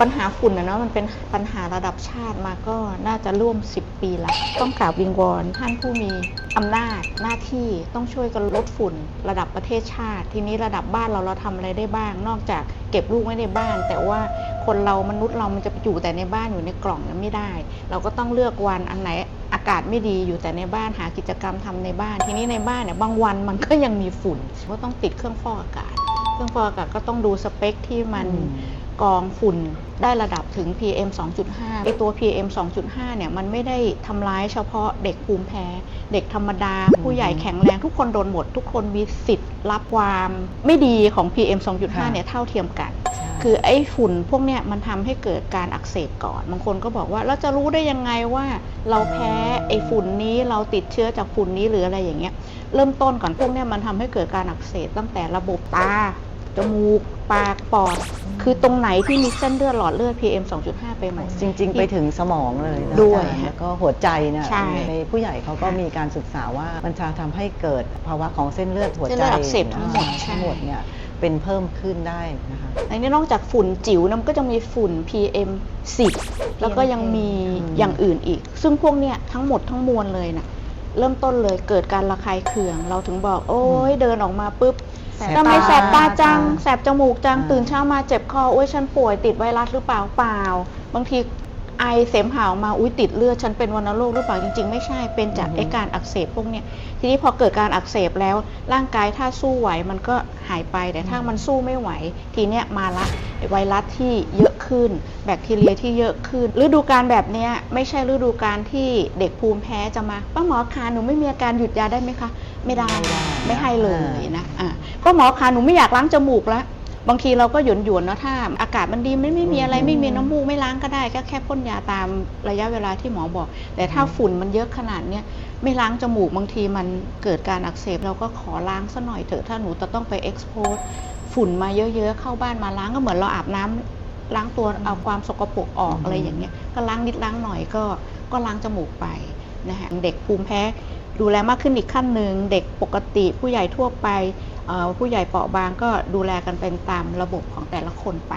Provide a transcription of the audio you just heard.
ปัญหาฝุ่นนะเนาะมันเป็นปัญหาระดับชาติมาก็น่าจะร่วม 10 ปีละต้องกราบวิงวอนท่านผู้มีอำนาจหน้าที่ต้องช่วยกันลดฝุ่น ระดับประเทศชาติ ทีนี้ระดับบ้านเราเราทำอะไรได้บ้าง นอกจากเก็บลูกไว้ในบ้าน แต่ว่าคนเรามนุษย์เรามันจะไปอยู่แต่ในบ้านอยู่ในกล่องนั้นไม่ได้ เราก็ต้องเลือกวันอันไหนอากาศไม่ดีอยู่แต่ในบ้านหากิจกรรมทำในบ้าน ทีนี้ในบ้านเนี่ยบางวันมันก็ยังมีฝุ่นก็ต้องติดเครื่องฟอกอากาศ เครื่องฟอกอากาศก็ต้องดูสเปคที่มันม กรองฝุ่นได้ระดับถึง PM 2.5ไอตัว PM 2.5 เนี่ยมันไม่ได้ทำร้ายเฉพาะเด็กภูมิแพ้ เด็กธรรมดา ผู้ใหญ่แข็งแรงทุกคนโดนหมด ทุกคนมีสิทธิ์รับความไม่ดีของ PM 2.5 เนี่ยเท่าเทียมกัน คือไอ้ฝุ่นพวกเนี้ยมันทำให้เกิดการอักเสบก่อน บางคนก็บอกว่าเราจะรู้ได้ยังไงว่า เราแพ้ไอ้ฝุ่นนี้เราติดเชื้อจากฝุ่นนี้หรืออะไรอย่างเงี้ยเริ่มต้นก่อนพวกเนี้ยมันทำให้เกิดการอักเสบตั้งแต่ระบบตา จมูก ปาก ปอด คือตรงไหนที่มีเส้นเลือดหลอดเลือด PM 2.5 ไปหมด จริง ๆ ไปถึงสมองเลยนะด้วยอาจารแล้วก็หัวใจเนี่ยใช่ในผู้ใหญ่เขาก็มีการศึกษาว่ามันจะทำให้เกิดภาวะของเส้นเลือดหัวเส้นใจเลือดอักเสบทั้งหมดอ่าใช่ ทั้งหมดเนี่ยเป็นเพิ่มขึ้นได้นะคะในนี้นอกจากฝุ่นจิ๋วนะมันก็จะมีฝุ่น PM 10 แล้วก็ยังมีอืมอย่างอื่นอีก ซึ่งพวกเนี้ยทั้งหมดทั้งมวลเลยนะเริ่มต้นเลยเกิดการระคายเคือง เราถึงบอก โอ้ยเดินออกมาปุ๊บแส บ ทำไมตาแสบตาจัง แสบจมูกจังอ่าตื่นเช้ามาเจ็บคอโอ้ยฉันป่วยติดไวรัสหรือเปล่าเปล่า บางที ไอเสมหะออกมาอุ้ยติดเลือดฉันเป็นวัณโรคหรือเปล่าจริง ๆ ไม่ใช่เป็นจากไอการอักเสบพวกเนี้ยทีนี้พอเกิดการอักเสบแล้ว ร่างกายถ้าสู้ไหวมันก็หายไปแต่ถ้ามันสู้ไม่ไหว ทีเนี้ยมาละไอ้ไวรัสที่เยอะขึ้น แบคทีเรียที่เยอะขึ้น ฤดูการแบบเนี้ยไม่ใช่ฤดูการที่เด็กภูมิแพ้จะมาป้าหมอคะหนูไม่มีอาการหยุดยาได้ไหมคะ ไม่ได้ไม่ได้ไม่ให้เลยอ่านนะอะป้าหมอคะหนูไม่อยากล้างจมูกแล้ว บางทีเราก็หยวนหยวนๆเนาะถ้าอากาศมันดีไม่ไม่มีอะไรอืมไม่มีน้ำมูกไม่ล้างก็ได้ ก็แค่พ่นยาตามระยะเวลาที่หมอบอก แต่ถ้าฝุ่นมันเยอะขนาดเนี้ยไม่ล้างจมูกบางทีมันเกิดการอักเสบเราก็ขอล้างซะหน่อยเถอะถ้าหนูจะต้องไปเอ็กซ์โพสฝุ่นมาเยอะๆเข้าบ้านมาล้างก็เหมือนเราอาบน้ำล้างตัวเอาความสกปรกออกอืมอะไรอย่างเงี้ยก็ล้างนิดล้างหน่อยก็ก็ล้างจมูกไป นะคะเด็กภูมิแพ้ดูแลมากขึ้นอีกขั้นหนึ่งเด็กปกติผู้ใหญ่ทั่วไปผู้ใหญ่เปราะบางก็ดูแลกันเป็นตามระบบของแต่ละคนไป